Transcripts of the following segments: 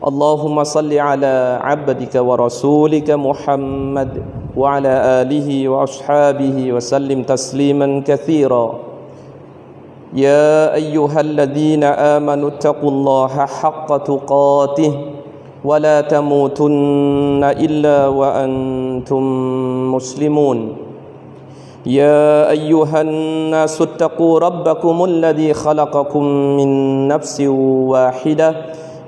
اللهم صل على عبدك ورسولك محمد وعلى آله وأصحابه وسلم تسليما كثيرا. يا أيها الذين آمنوا اتقوا الله حق تقاته ولا تموتن إلا وأنتم مسلمون. يا أيها الناس اتقوا ربكم الذي خلقكم من نفس واحدة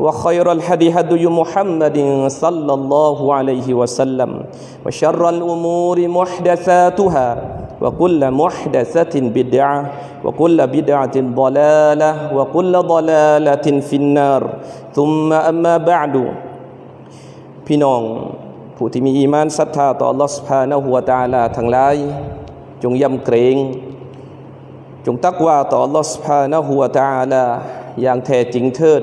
وخير الهدي هدي محمد صلى الله عليه وسلم وشر الأمور محدثاتها وكل محدثة بدعة وكل بدعة ضلالة وكل ضلالة في النار ثم أما بعد พี่น้องผู้ที่มีอีมานศรัทธาต่อ Allah سبحانه และ تعالى ทั้งหลายจงยำเกรง จงตักว่าต่อ Allah سبحانه และ تعالى อย่างแท้จริงเถิด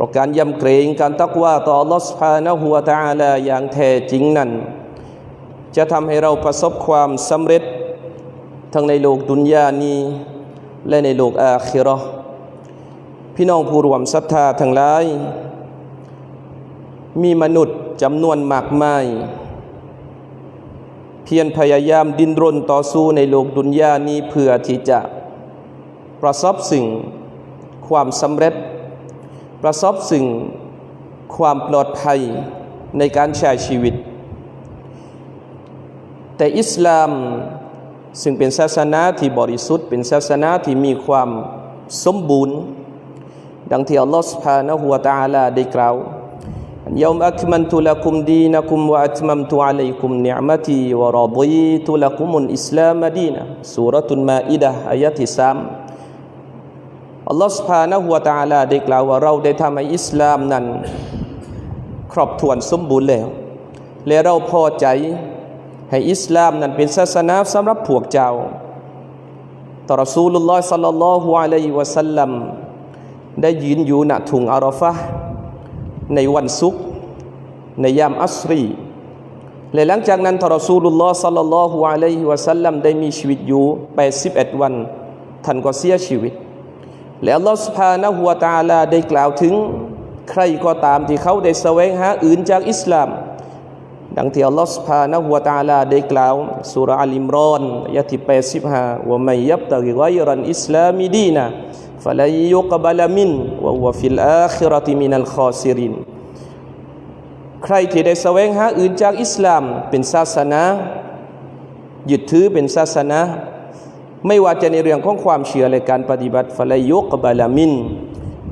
พราะการยำเกรงการตักว่าต่อลอสพานะหัวตาลาอย่างแท้จริงนั้น จะทำให้เราประสบความสำเร็จ ทั้งในโลกดุนยานี้ และในโลกอาคิรอพี่น้องผู้รวมศรัทธาทั้งหลาย มีมนุษย์จำนวนมากมาย เพียรพยายามดิ้นรนต่อสู้ในโลกดุนยานี้เพื่อที่จะประสบสิ่งความสำเร็จ ประสบสิ่งความปลอดภัยในการใช้ชีวิต แต่อิสลามซึ่งเป็นศาสนาที่บริสุทธิ์เป็นศาสนาที่มีความสมบูรณ์ ดังที่อัลลอฮฺ سبحانه และ تعالى ได้กล่าว اليوم أكملت لكم دينكم وأتممت عليكم نعمتي ورضيت لكم الإسلام دينا سورة المائدة อัลลอฮฺสุภาณหัวตาลาได้กล่าวว่าเราได้ทำให้อิสลามนั้น ครอบถ้วนสมบูรณ์แล้ว และเราพอใจให้อิสลามนั้นเป็นศาสนาสำหรับพวกเจ้าต่อรสูลุลลอฮ์สัลลัลลอฮุอะลัยฮิวะสัลลัมได้ยืนอยู่ณถุงอารอฟะในวันศุกร์ในยามอัสรีและหลังจากนั้นทรสูลุลลอฮ์สัลลัลลอฮุอะลัยฮิวะสัลลัมได้มีชีวิตอยู่ 81 วัน ท่านก็เสียชีวิต แล้วลอสพานะหัวตาลาได้กล่าวถึง ใครก็ตามที่เขาได้แสวงหาอื่นจากอิสลาม ดังที่อัลลอฮฺสพานหัวตาลาได้กล่าวสุรอัลิมรอนยะที่ปสิบห้าว่าไม่ยับตะกิไกรันอิสลามีดีนะฟะลายยุกบาลามินว่าวัฟิลอาคิรติมินัลคอซิรินใครที่ได้แสวงหาอื่นจากอิสลามเป็นศาสนายึดถือเป็นศาสนา ไม่ว่าจะในเรื่องของความเชื่อและการปฏิบัติฟลายุกบาลามิน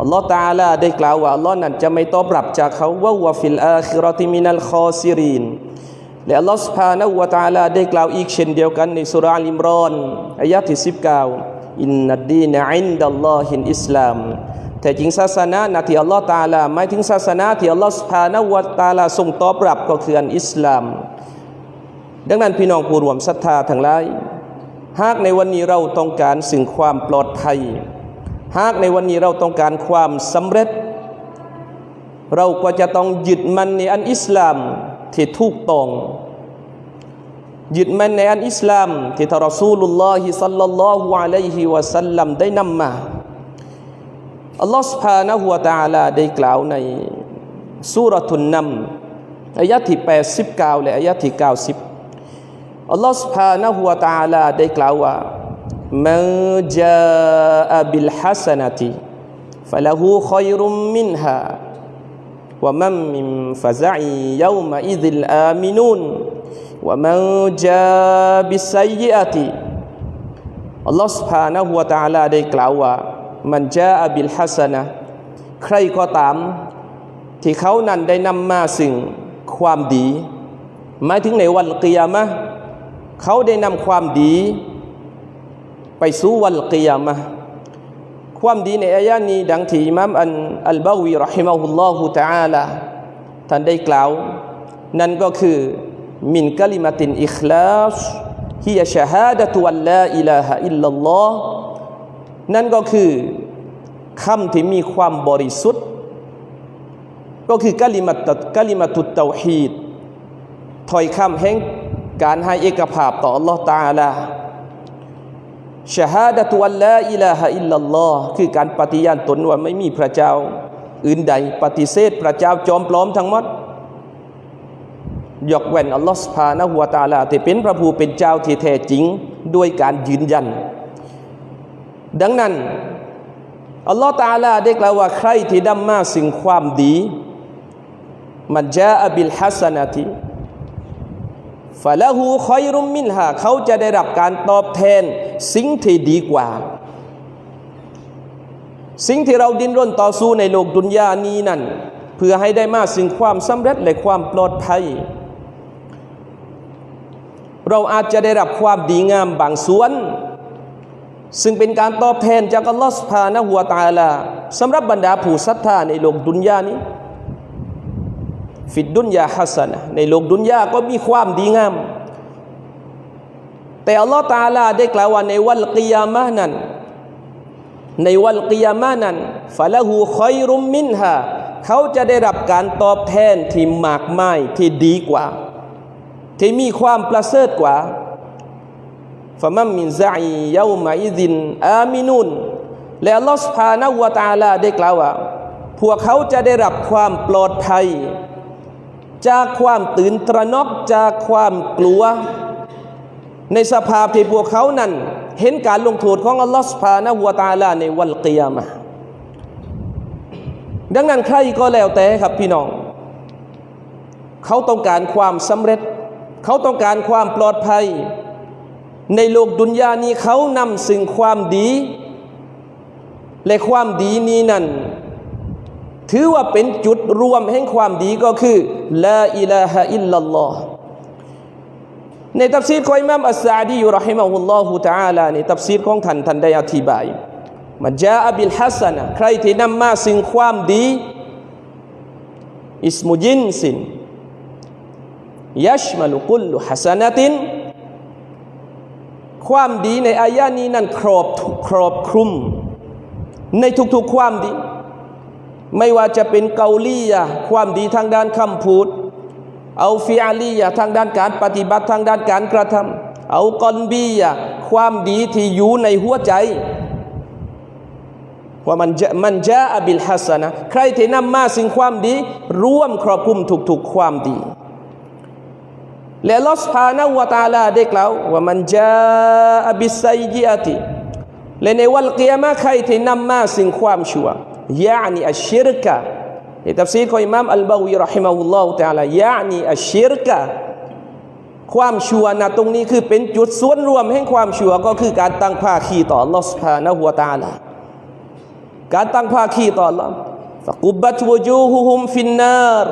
อัลลอฮ์ตาลาได้กล่าวว่าอัลลอฮ์นั้นจะไม่ตอบรับจากเขาว่าวฟิลอาคิรติมินัลคอซิรินและอัลลอฮ์สุภาณวะตาลาได้กล่าวอีกเช่นเดียวกันในสุรานิมรอนอายะที่สิบเก้าอินนัดดีนอินดัลลอฮินอิสลามแต่จริงศาสนานที่อัลลอฮ์ตาลาไม่ถึงศาสนาที่อัลลอฮ์สุภาณวะตาลาทรงตอบรับก็คืออันอิสลาม ดังนั้นพี่น้องผู้รวมศรัทธาทั้งหลาย หากในวันนี้เราต้องการสิ่งความปลอดภัย หากในวันนี้เราต้องการความสำเร็จ เราก็จะต้องยึดมันในอันอิสลามที่ถูกต้องยึดมันในอันอิสลามที่ทารสูลุลลอฮิสัลลัลลอฮุอะลัยฮิวะสัลลัมได้นำมาอัลลอฮฺสุภาณหัวตาลาได้กล่าวในสุรทุนนำอายะที่แปดสิบเก้าและอายะที่เก้าสิบ อัลลอ سبحانه และ تعالى ได้กล่าวว่ามัจาอับิลฮัสนาติฟะละหูคอยรุมมินฮาว่ามัมมิมฟะซาอียวมอิดิลอามินุนว่ามัจาบิสัยยติ อัลลอฮฺสุภาณหัวตาลาได้กล่าวว่ามันจาอับิลฮัสนะใครก็ตาม ที่เขานั้นได้นำมาสิ่งความดีหมายถึงในวันกิยามะ เขาได้นำความดี ไปสู่วันกิยามะความดีในอายะนี้ดังที่อิมามอันอัลบาวีรอฮิมะฮุลลอฮุตะอาลาท่านได้กล่าว นั่นก็คือมินกลิมตินอิคลาสฮิยชะฮาดะตุวัลลาอิลาฮะอิลลัลลอฮ์นั่นก็คือคำที่มีความบริสุทธิ์ ก็คือกลิมัตกลิมัตุตเตาฮีดถ้อยคำแห่ง การให้เอกภาพต่อ Allah ตาลาชะฮาดะตุวัลลาอิลาฮะอิลลัลลอฮ์คือการปฏิญาณตนว่าไม่มีพระเจ้า อื่นใดปฏิเสธพระเจ้าจอมปลอมทั้งหมดยกเว้นอัลลอฮฺสุภานะหัวตาลาที่เป็นพระผู้เป็นเจ้าที่แท้จริงด้วยการยืนยัน ดังนั้นอัลลอฮฺตาลาได้กล่าวว่าใครที่ดำมาสิ่งความดี มันจาอบิลฮัสนาติ ฟะละหูคอยรุมมินฮาเขาจะได้รับการตอบแทนสิ่งที่ดีกว่า สิ่งที่เราดิ้นรนต่อสู้ในโลกดุนยานี้นั่น เพื่อให้ได้มาสิ่งความสำเร็จและความปลอดภัย เราอาจจะได้รับความดีงามบางส่วน ซึ่งเป็นการตอบแทนจากอัลลอฮฺสุภานะหัวตาลาสำหรับบรรดาผู้ศรัทธาในโลกดุนยานี้ ฟิดดุนยาฮัสนะในโลกดุนยาก็มีความดีงาม แต่อัลลอฮฺตาลาได้กล่าวว่าในวันกิยามะนั้น ในวันกิยามะนั้นฟะละหูคอยรุมมินฮาเขาจะได้รับการตอบแทนที่มากมายที่ดีกว่า ที่มีความประเสริฐกว่าฟะมัมมินซะอียามาอิดินอามินุนและอัลลอฮฺสุภาณวตาลาได้กล่าวว่า พวกเขาจะได้รับความปลอดภัย จากความตื่นตระหนกจากความกลัว ในสภาพที่พวกเขานั้น เห็นการลงโทษของอัลลอฮฺสุภาณวตาลาในวันเกิยามะดังนั้นใครก็แล้วแต่ครับพี่น้อง เขาต้องการความสำเร็จ เขาต้องการความปลอดภัย ในโลกดุนยานี้เขานำสิ่งความดี และความดีนี้นั้น ถือว่าเป็นจุดรวมแห่งความดีก็คือลาอิลาฮะอิลลัลลอฮ์ในตัฟซีรของอิมามอัสซาดีอยู่รอฮิมะฮุลลอฮุตะอาลาในตัฟซีรของท่านท่านได้อธิบายมันจาอบิลฮัสนะใครที่นำมาสิ่งความดีอิสมุจินสินยัชมาลุกุลลุฮัสนะตินความดีในอายะนี้นั้นครอบครอบคลุม ในทุกๆความดี ไม่ว่าจะเป็นเกาลียะความดีทางด้านคำพูด เอาฟิอาลียะทางด้านการปฏิบัติทางด้านการกระทำเอากอนบียะความดีที่อยู่ในหัวใจว่ามันจะมันจะอบิลฮัสนะใครที่นำมาสิ่งความดี ร่วมครอบคลุมทุกๆความดี และลอสพานะวตาลาได้กล่าวว่ามันจะอบิไซยิอาติและในวันเกียรมาใครที่นำมาสิ่งความชั่ว ยะนีอัชชิรกะในตัฟซีรของอิหม่ามอัลบาวีรอฮิมะอุลลอฮฺตะลายะนีอัชชิรกะความชั่วนะตรงนี้คือเป็นจุดส่วนรวมแห่งความชั่วก็คือการตั้งภาคีต่อลอสพานะหัวตาลาการตั้งภาคีต่อลอฟักุบัตวจูฮุฮุมฟินนาร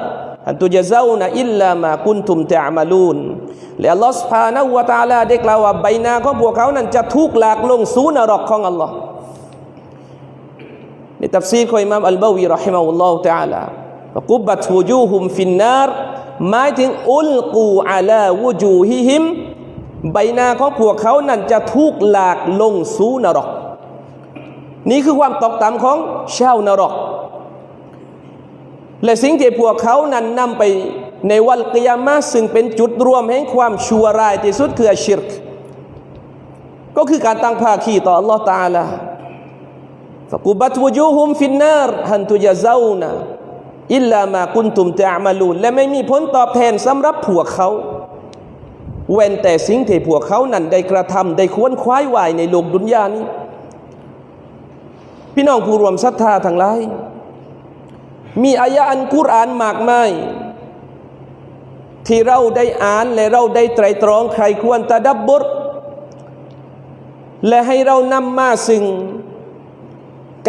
อันตุจเจ้านะอิลลามาคุนทุมแต่ามาลูนและลอสพานะหัวตาลาได้กล่าวว่าใบหน้าของพวกเขานั้นจะทุกหลากลงสู่นรกของอัลลอฮ์ ในตัฟซีรของอิมามอัลบาวีรอฮิมะฮุลลอฮุตะอาลาฟะกุบัตวจูฮุมฟินนารหมายถึงอุลกูอาลาวูจูฮิฮิมใบหน้าของพวกเขานั้นจะถูกหลากลงสู่นรก นี่คือความตกต่ำของชาวนรก และสิ่งที่พวกเขานั้นนำไปในวันกิยามะซึ่งเป็นจุดรวมแห่งความชั่วร้ายที่สุดคือชิรกก็คือการตั้งภาคีต่อ Allah ตาลาฟะ กุบัตวจูฮุมฟินนารฮันตุยะซานะอิลลามากุนตุมตะมาลูนและไม่มีผลตอบแทนสำหรับพวกเขาเว้นแต่สิ่งที่พวกเขานั้นได้กระทำได้ควนคว้ายวายในโลกดุนยานี้ พี่น้องผู้รวมศรัทธาทั้งหลาย มีอายะอันกุรอานมากมายที่เราได้อ่านและเราได้ไตรตรองใครควรตะดับบุรและให้เรานำมาสิ่ง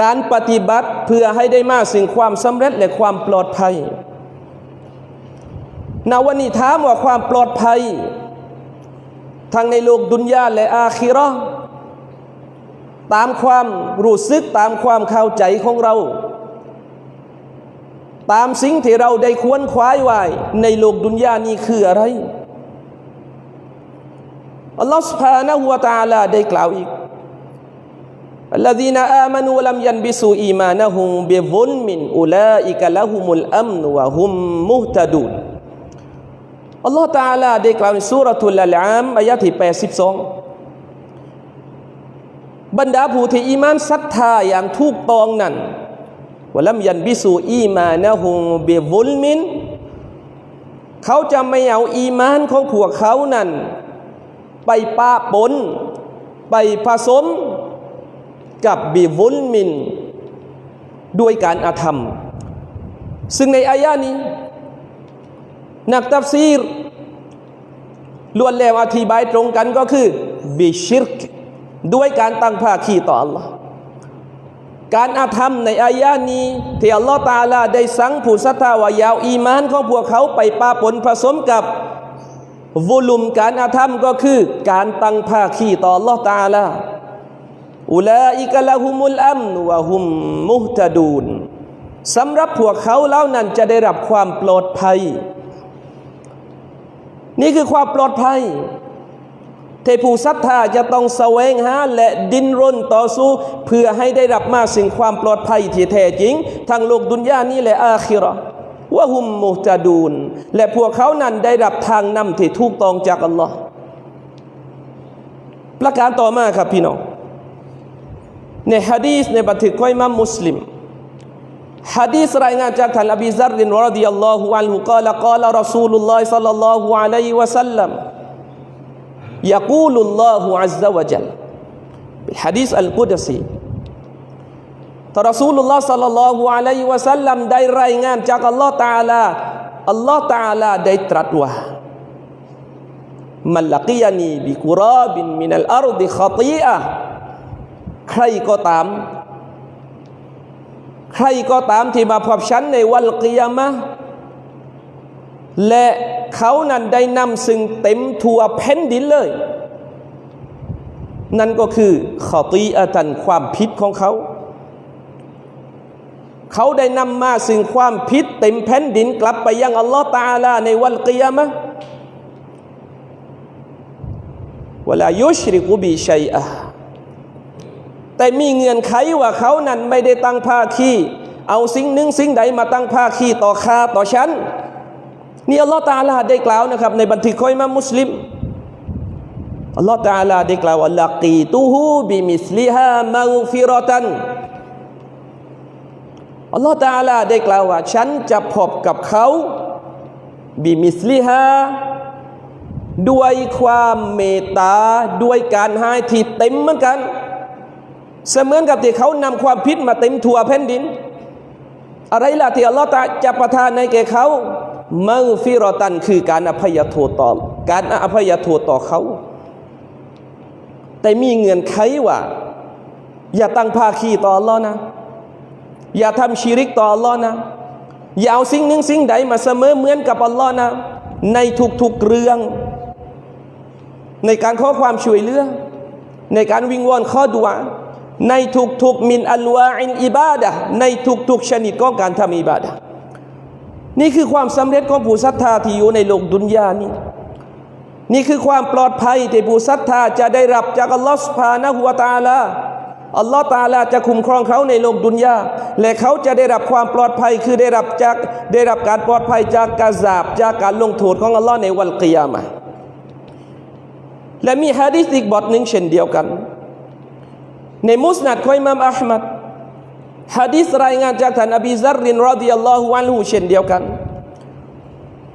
การปฏิบัติเพื่อให้ได้มากสิ่งความสำเร็จและความปลอดภัยนาวันนี้ถามว่าความปลอดภัย ทั้งในโลกดุนยาและอาคิรอตามความรู้สึกตามความเข้าใจของเรา ตามสิ่งที่เราได้ควรคว้ายไว้ในโลกดุนยานี้คืออะไรอัลลอฮฺสุบานะฮูวตาลาได้กล่าวอีก الذين آمنوا ولم يلبسوا إيمانهم بظلم أولئك لهم الأمن وهم مهتدون อัลลอฮฺ تعالى ได้กล่าวในสุรทูลอัลอามอายะที่82บรรดาผู้ที่อีมานศรัทธาอย่างถูกต้องนั้นวลัมยันบิสูอีมานะฮุเบวุลมิน เขาจะไม่เอาอีมานของพวกเขานั้น ไปปะปน ไปผสม กับบิวุลมิน ด้วยการอาธรรม ซึ่งในอายะนี้ นักตัฟซีรล้วนแล้วอธิบายตรงกันก็คือบิชิรกด้วยการตั้งภาคีต่อ Allah การอาธรรมในอายะนี้ที่อัลลอฮฺตาลาได้สั่งผู้ศรัทธาว่ายาวอีมานของพวกเขาไปปาปนผสมกับวลุมการอาธรรมก็คือการตั้งภาคีต่ออัลลอฮฺตาลา อุลาอิกะละฮุมุลอัมนวะฮุมมุฮตะดูนสำหรับพวกเขาแล้วนั้นจะได้รับความปลอดภัย นี่คือความปลอดภัยเทผู้ศรัทธาจะต้องแสวงหาและดิ้นรนต่อสู้ เพื่อให้ได้รับมาสิ่งความปลอดภัยที่แท้จริงทางโลกดุนยานี้และอาคิราะห์วะฮุมมุฮตะดูนและพวกเขานั้นได้รับทางนำที่ถูกต้องจากอัลลอฮ์ประการต่อมาครับพี่น้อง ในฮะดีษในบันทึกของอิหมัมมุสลิมฮะดีษรายงานจากท่านอบีซัรรินรดิยัลลอฮุอันฮุกล่าวกล่าวรอซูลุลลอฮิซัลลัลลอฮุอะลัยฮิวะซัลลัม يقول الله عز وجل بالحديث القدسي ท่านรอซูลุลลอฮ์สัลลัลลอฮุอะลัยฮิวะสัลลัมได้รายงานจากอัลลอฮ์ตาลาอัลลอฮ์ตาลาได้ตรัสว่ามันลักียานีบิกุราบินมินัลอารดิขตีอะ ใครก็ตาม ใครก็ตามที่มาพบฉันในวันกิยามะและเขานั้นได้นำซึ่งเต็มทั่วแผ่นดินเลย นั่นก็คือขอตีอาตันความผิดของเขา เขาได้นำมาซึ่งความผิดเต็มแผ่นดินกลับไปยังอัลลอฮ์ตาลาในวันกิยามะวลายุชริกุบีชัยอะ แต่มีเงื่อนไขว่าเขานั้นไม่ได้ตั้งภาคีเอาสิ่งหนึ่งสิ่งใดมาตั้งภาคีต่อข้าต่อฉันนี่อัลลอฮฺตาลาได้กล่าวนะครับ ในบันทึกของอิมามมุสลิมอัลลอฮฺตาลาได้กล่าวว่าลักีตูฮูบิมิสลิฮามาฟิรตันอัลลอฮฺตาลาได้กล่าวว่า ฉันจะพบกับเขาบิมิสลิฮาด้วยความเมตตาด้วยการให้ที่เต็มเหมือนกัน เสมือนกับที่เขานำความพิษมาเต็มทั่วแผ่นดิน อะไรล่ะที่อัลลอฮฺจะประทานในแก่เขามังฟิรอตันคือการอภัยโทษต่อ การอภัยโทษต่อเขา แต่มีเงื่อนไขว่า อย่าตั้งภาคีต่ออัลลอฮ์นะ อย่าทำชีริกต่ออัลลอฮ์นะ อย่าเอาสิ่งหนึ่งสิ่งใดมาเสมอเหมือนกับอัลลอฮ์นะ ในทุกๆเรื่อง ในการขอความช่วยเหลือ ในการวิงวอนข้อดุอา ในทุกๆมินอัลวาอินอิบาดะในทุกๆชนิดของการทำอิบาดะนี่คือความสำเร็จของผู้ศรัทธาที่อยู่ในโลกดุนยานี้นี่คือความปลอดภัยที่ผู้ศรัทธาจะได้รับจากอัลลอฮฺสุภานะฮุวตาลาอัลลอฮฺตาลาจะคุ้มครองเขาในโลกดุนยาและเขาจะได้รับความปลอดภัยคือได้รับจากได้รับการปลอดภัยจากกาซาบจากการลงโทษของอัลลอฮ์ในวันกิยามะและมีฮะดิษอีกบทหนึ่งเช่นเดียวกัน ในมุสนัดของอิมามอัลมัดฮะดิษรายงานจากท่านอบีซัรรินรอดิยัลลอฮุอันฮูเช่นเดียวกัน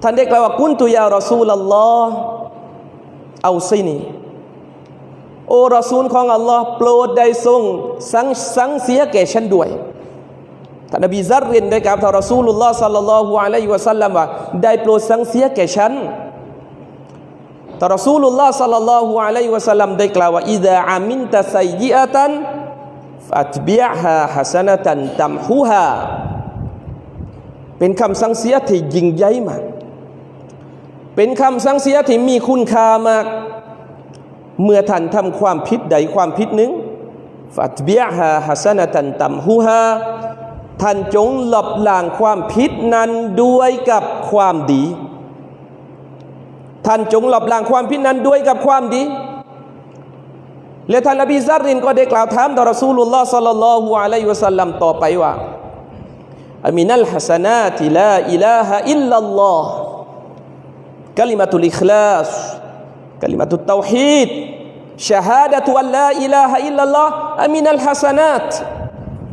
ท่านได้กล่าวว่ากุนตุยารอซูลลอฮ์เอาสินีโอ้รอซูลของอัลลอฮ์โปรดได้ทรงสังสังเสียแก่ฉันด้วยท่านนบีซัรรินได้กล่าวต่อรอซูลุลลอฮ์สัลลัลลอฮุอะลัยฮิวะสัลลัมว่าได้โปรดสังเสียแก่ฉัน แต่รอซูลุลลอฮ์สัลลัลลอฮุอะลัยฮิวะสัลลัมได้กล่าวว่าอิดะอามินตะไซยิอะตันฟัตบิอะฮาฮัสนะตันตัมฮูฮาเป็นคำสั่งเสียที่ยิ่งใหญ่มาก เป็นคำสั่งเสียที่มีคุณค่ามาก เมื่อท่านทำความผิดใดความผิดหนึ่งฟัตบิอะฮาฮัสนะตันตัมฮูฮาท่านจงหลบล้างความผิดนั้นด้วยกับความดี ท่านจงหลบล้างความผิดนั้นด้วยกับความดี และท่านนบีซารินก็ได้กล่าวถามต่อรอซูลุลลอฮ์สัลลัลลอฮุอะลัยฮิวะสัลลัมต่อไปว่าอามินัลฮัสนาติลาอิลาฮะอิลลัลลอฮ์กลิมาตุลอิคลาสกลิมาตุตเตาฮีดชาฮาดะตุอัลลาอิลาฮะอิลลัลลอฮ์อามินัลฮัสนาต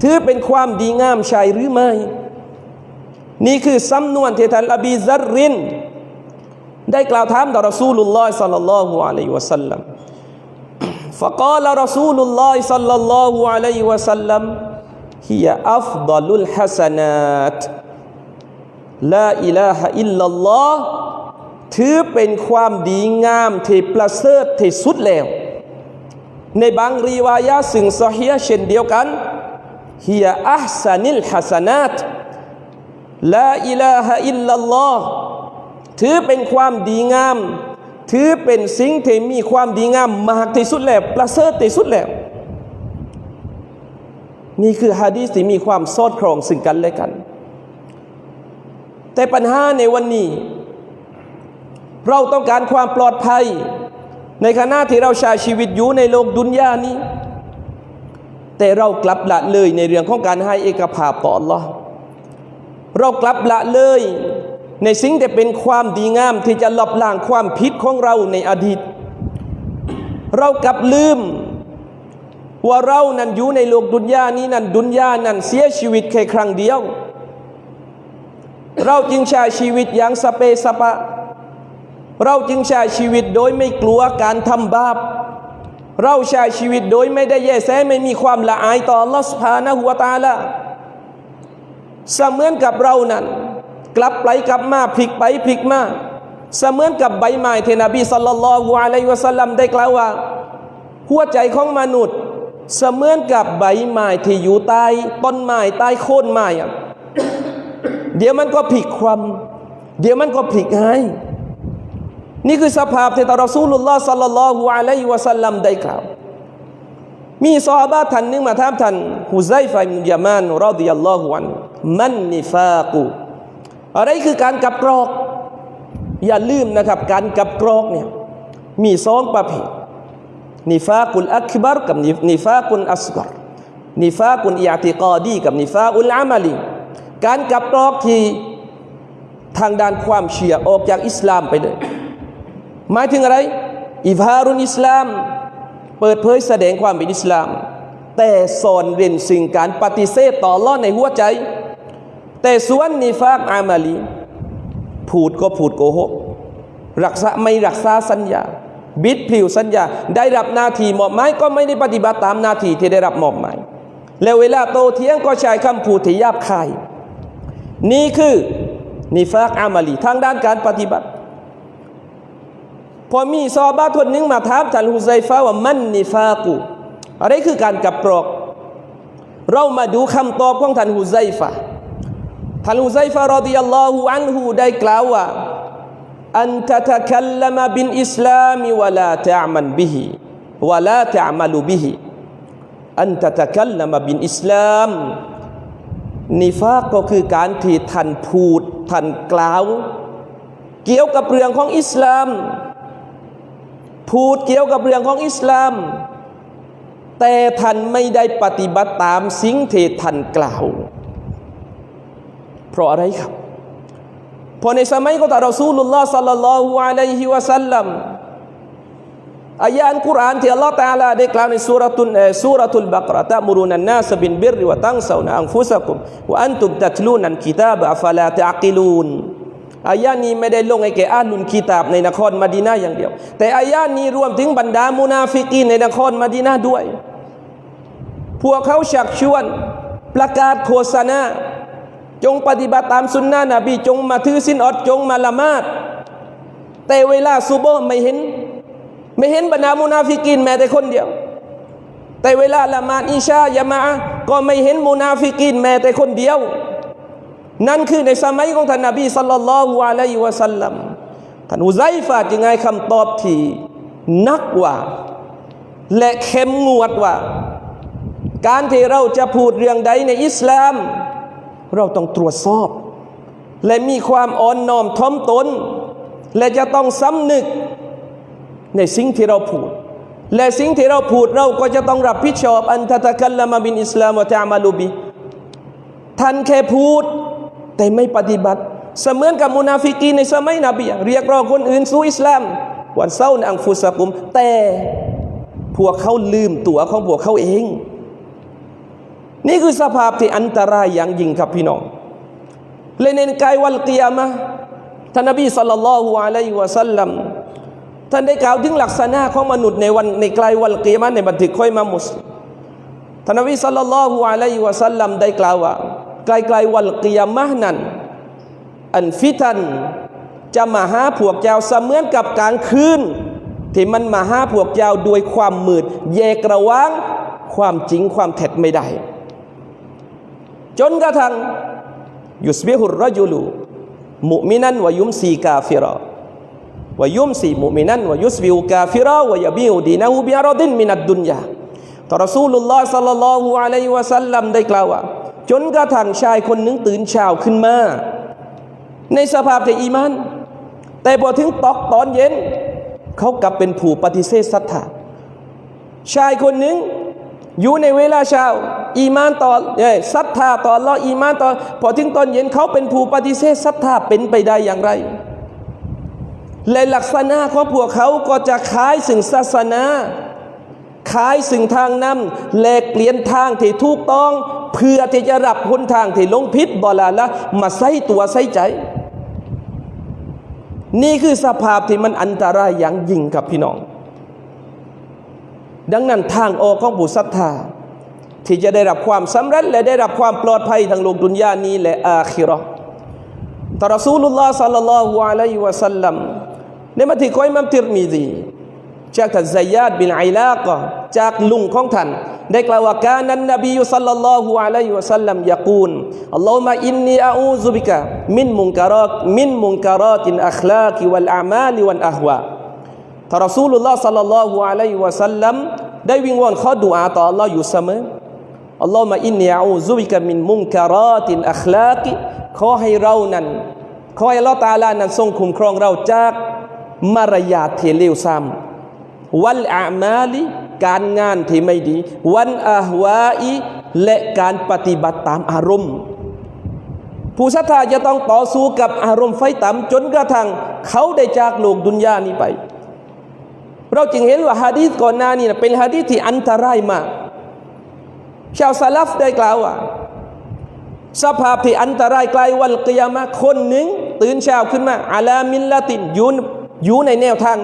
ถือเป็นความดีงามใช่หรือไม่ นี่คือสำนวนที่ท่านอบีซาริน ได้กล่าวถามต่อรอซูลุลลอฮ์สัลลัลลอฮุอะลัยฮิวะสัลลัม فقال رسول الله صلى الله عليه وسلم هي أفضل الحسنات لا إله إلا الله ถือเป็นความดีงามที่ประเสริฐที่สุดแล้ว ในบางรีวายะซึ่งซอฮียเช่นเดียวกันฮียอัพสันิลฮัสนาตลาอิลาฮะอิลลัลลอฮ์ ถือเป็นความดีงาม ถือเป็นสิ่งที่มีความดีงามมากที่สุดแล้วประเสริฐที่สุดแล้ว นี่คือฮะดีษที่มีความสอดคล้องซึ่งกันและกัน แต่ปัญหาในวันนี้ เราต้องการความปลอดภัย ในขณะที่เราใช้ชีวิตอยู่ในโลกดุนยานี้ แต่เรากลับละเลยในเรื่องของการให้เอกภาพต่อ Allah เรากลับละเลย ในสิ่งที่เป็นความดีงามที่จะลบล้างความผิดของเราในอดีต เรากลับลืม ว่าเรานั้นอยู่ในโลกดุนยานี้นั้นดุนยานั้นเสียชีวิตแค่ครั้งเดียว เราจึงใช้ชีวิตอย่างสเปสปะ เราจึงใช้ชีวิตโดยไม่กลัวการทำบาป เราใช้ชีวิตโดยไม่ได้แยแสไม่มีความละอายต่อ Allah Subhanahu wa Taala เสมือนกับเรานั้น กลับไปกลับมาพลิกไปพลิกมาเสมือนกับใบไม้ที่นบีสัลลัลลอฮุอะลัยฮิวะสัลลัมได้กล่าวว่า หัวใจของมนุษย์ เสมือนกับใบไม้ที่อยู่ใต้ต้นไม้ใต้โคนไม้เดี๋ยวมันก็พลิกความ เดี๋ยวมันก็พลิกหายนี่คือสภาพที่ตารอซูลุลลอฮ์สัลลัลลอฮุอะลัยฮิวะสัลลัมได้กล่าว มีซอฮาบะท่านหนึงมาถามท่านฮุไซฟะอิบนุยามานรอฎิยัลลอฮุอันมันนิฟากู อะไรคือการกับกรอก อย่าลืมนะครับการกับกรอกเนี่ยมีสองประเภทนิฟากุลอักบัรกับนิฟากุลอัสกรนิฟากุลอิอติกอดีกับนิฟาอุลอามัลีการกับกรอกที่ทางด้านความเชื่อออกจากอิสลามไปเลยหมายถึงอะไร อิฟารุนอิสลาม เปิดเผยแสดงความเป็นอิสลาม แต่สอนเรียนสิ่งการปฏิเสธต่อ Allah ในหัวใจ แต่ส่วนนิฟากอามาลีพูดก็พูดโกหกรักษาไม่รักษาสัญญา บิดผิวสัญญา ได้รับหน้าที่มอบหมายก็ไม่ได้ปฏิบัติตามหน้าที่ที่ได้รับมอบหมาย แล้วเวลาโตเถียงก็ใช้คำพูดที่หยาบคาย นี่คือนิฟากอามาลีทางด้านการปฏิบัติ พอมีซอบาทนหนึงมาถามท่านฮุไซฟาว่ามันนิฟากูอะไรคือการกับกรอก เรามาดูคำตอบของท่านฮุไซฟา ท่านฮุไซฟารดิยัลลอฮุอันฮูได้กล่าวว่าอันตะตะคัลลมบินอิสลามวะลาตะมันบิฮิวะลาตะมัลุบิฮิอันตะตะคัลลมบินอิสลามนิฟากก็คือการที่ท่านพูดท่านกล่าว เกี่ยวกับเรื่องของอิสลาม พูดเกี่ยวกับเรื่องของอิสลาม แต่ท่านไม่ได้ปฏิบัติตามสิ่งที่ท่านกล่าว เพราะอะไรครับเพราะในสมัยของท่านรอซูลุลลอฮ์สัลลัลลอฮุอะลัยฮิวะสัลลัมอายะอัลกุรอานที่อัลลอฮ์ตะอาลาได้กล่าวในสุรตุนสุรตุลบักระตะมุรุนันนาสบินบิรวะตังซาวนะอันฟุซักุมวะอันตุมตัตลูนันกิตาบะฟะลาตะอกิลูนอายะนี้ไม่ได้ลงให้แก่อาลุนกีตาบในนครมดีนาอย่างเดียว แต่อายะนี้รวมถึงบรรดามุนาฟิกีในนครมดีนาด้วย พวกเขาชักชวนประกาศโฆษณา จงปฏิบัติตามสุนนะนบีจงมาถือสินอดจงมาละมาดแต่เวลาซุบฮ์ไม่เห็น ไม่เห็นบรรดามุนาฟิกินแม้แต่คนเดียว แต่เวลาละมาดอิชายะมาอะก็ไม่เห็นมุนาฟิกินแม้แต่คนเดียว นั่นคือในสมัยของท่านนบีสัลลัลลอฮุอะลัยฮิวะสัลลัมท่านอุไซฟะจึงให้คำตอบที่นักว่า และเข้มงวดว่า การที่เราจะพูดเรื่องใดในอิสลาม เราต้องตรวจสอบ และมีความอ่อนน้อมถ่อมตน และจะต้องสำนึกในสิ่งที่เราพูด และสิ่งที่เราพูดเราก็จะต้องรับผิดชอบอันตะตะกัลละมาบินอิสลามวะตะมาลุบิท่านแค่พูด แต่ไม่ปฏิบัติ เสมือนกับมุนาฟิกีในสมัยนบีเรียกร้องคนอื่นสู่อิสลามวันเศร้าในอังฟุสกุม แต่พวกเขาลืมตัวของพวกเขาเอง นี่คือสภาพที่อันตรายอย่างยิ่งครับพี่น้องเลยในกายวันเกียมะท่านนบีสัลลัลลอฮุอะลัยฮิวะสัลลัมท่านได้กล่าวถึงลักษณะของมนุษย์ในวันในกลายวันเกียมะในบันทึกค่อยมามุสท่านนบีสัลลัลลอฮุอะลัยฮิวะสัลลัมได้กล่าวว่าใกล้ๆวันเกียมะนั้นอันฟิตันจะมาหาพวกเจ้าเสมือนกับกลางคืนที่มันมาหาพวกเจ้าด้วยความมืดแยกระว่างความจริงความเท็จไม่ได้ จนกระทั่งยุสบิฮุรรจุลูมุมินันวยุมซีกาฟิรอวยุมซีมุมินันวยุสบิฮุกาฟิรอวยบิฮุดีนะฮูบิอารดินมินัดดุนยาต่อรอซูลุลลอฮ์สัลลัลลอฮุอะลัยฮิวะสัลลัมได้กล่าวว่าจนกระทั่งชายคนหนึ่งตื่นเช้าขึ้นมา ในสภาพที่อีมาน แต่พอถึงตอกตอนเย็น เขากลับเป็นผู้ปฏิเสธศรัทธาชายคนหนึ่ง อยู่ในเวลาเช้าอีมานต่อเอ้ยศรัทธาต่ออัลลอฮ์อีมานต่อพอถึงตอนเย็นเขาเป็นผู้ปฏิเสธศรัทธาเป็นไปได้อย่างไร และลักษณะของพวกเขาก็จะคล้ายสิ่งศาสนาคล้ายสิ่งทางนำแหลกเปลี่ยนทางที่ถูกต้อง เพื่อที่จะรับหนทางที่ลงพิษบอลาละมาใส่ตัวใส่ใจ นี่คือสภาพที่มันอันตรายอย่างยิ่งกับพี่น้อง ดังนั้นทางออกของผู้ศรัทธา ที่จะได้รับความสำเร็จและได้รับความปลอดภัยทางโลกดุนยานี้และอาคิราะห์ตรอซูลุลลอฮ์สัลลัลลอฮุอะลัยฮิวะสัลลัมในมัธิกอยมัมติรมีซีจากท่านซัยาดบินไอลากะจากลุงของท่านได้กล่าวว่าการนั้นนบีสัลลัลลอฮุอะลัยฮิวะสัลลัมยะกูลอัลลอฮุมะอินนีอาอูซุบิกะมินมุนการะมินมุนการะตินอัคลากิวัลอามาลิวัลอะฮวา ทารอซูลุลลอฮ์สัลลัลลอฮุอะลัยฮิวะสัลลัมได้วิงวอนขอดุอาต่อ Allah อยู่เสมออัลลอฮ์มาอินนีอาอูซุบิกะมินมุนการาตินอัคลากิขอให้เรานั้นขอให้อัลลอฮ์ตาลานั้นทรงคุ้มครองเราจากมารยาทที่เลวทรามวันอามาลิการงานที่ไม่ดี วันอาวาอีและการปฏิบัติตามอารมณ์ ผู้ศรัทธาจะต้องต่อสู้กับอารมณ์ไฟต่ำจนกระทั่งเขาได้จากโลกดุนยานี้ไป เราจึงเห็นว่าฮะดีษก่อนหน้านี้เป็นฮะดีษที่อันตรายมากชาวซาลฟได้กล่าวว่า สภาพที่อันตรายไกลวันกิยามะคนหนึ่ง ตื่นเช้าขึ้นมาอาลามินละตินยู่อยู่ในแนวทาง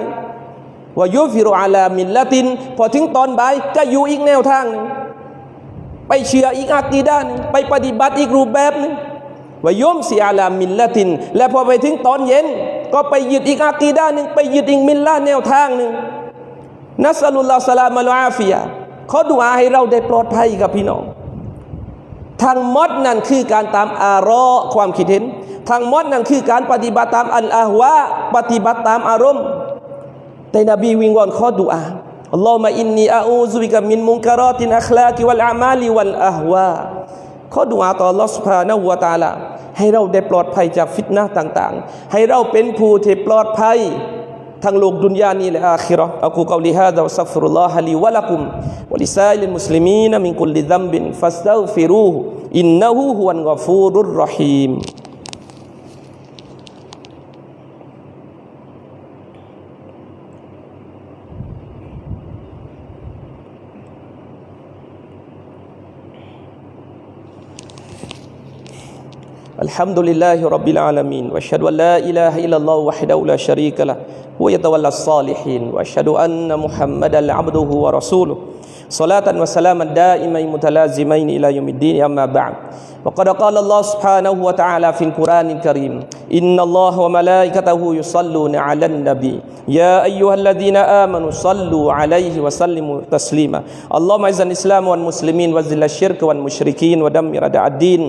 ว่ายุฟิรุอาลามินละติน พอถึงตอนบ่ายก็อยู่อีกแนวทางหนึ่งไปเชื่ออีกอากีด้าหนึ่งไปปฏิบัติอีกรูปแบบหนึ่ง วยุมสีอาลามิลละติน และพอไปถึงตอนเย็น ก็ไปยึดอีกอากีด้านหนึ่งไปยึดอีกมิลละแนวทางหนึ่งนัสลุลลาสลามาลอาฟียเขาดูอาให้เราได้ปลอดภัยกับพี่น้องทางมดนั่นคือการตามอารอความคิดเห็น ทางมดนั่นคือการปฏิบัติตามอันอาวะปฏิบัติตามอารมณ์แต่นบีวิงวอนขอดุอาอัลลอฮ์มาอินนีอาอูซุบิกะมินมุนการอตินอัคลากิวัลอามาลิวัลอาวะขอดุอาต่อลอสพานะวะตาละ ให้เราได้ปลอดภัยจากฟิตนะต่าง ๆ ให้เราเป็นผู้ที่ปลอดภัยทั้งโลกดุนยานี้และอาคิรออะกูกอลิฮาดาวัสตัฆฟิรุลลอฮะลีวะละกุมวะลิซาอิลิมุสลิมีนมินกุลลิซัมบินฟัสตัฟิรูฮุอินนะฮูฮุวันกอฟูรุรราะฮีม الحمد لله رب العالمين واشهد ان لا اله الا الله وحده لا شريك له له هو يتولى الصالحين وأشهد أن محمدا عبده ورسوله. صلاة وسلاما دائمين متلازمين إلى يوم الدين أما بعد. وقد قال الله سبحانه وتعالى في القرآن الكريم إن الله وملائكته يصلون على النبي. يا أيها الذين آمنوا صلوا عليه وسلموا تسليما. اللهم أعز الإسلام والمسلمين وذل الشرك والمشركين ودمر أعداء الدين.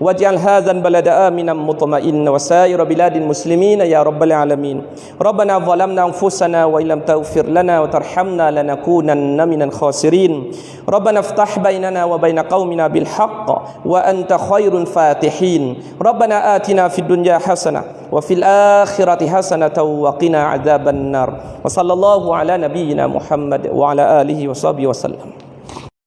واجعل هذا البلد آمنا مطمئنا وسائر بلاد المسلمين يا رب العالمين. ربنا ظلمنا أنفسنا وإن لم تغفر لنا وترحمنا لنكونن من الخاسرين. ربنا افتح بيننا وبين قومنا بالحق وأنت خير الفاتحين. ربنا آتنا في الدنيا حسنة وفي الآخرة حسنة وقنا عذاب النار. وصلى الله على نبينا محمد وعلى آله وصحبه وسلم.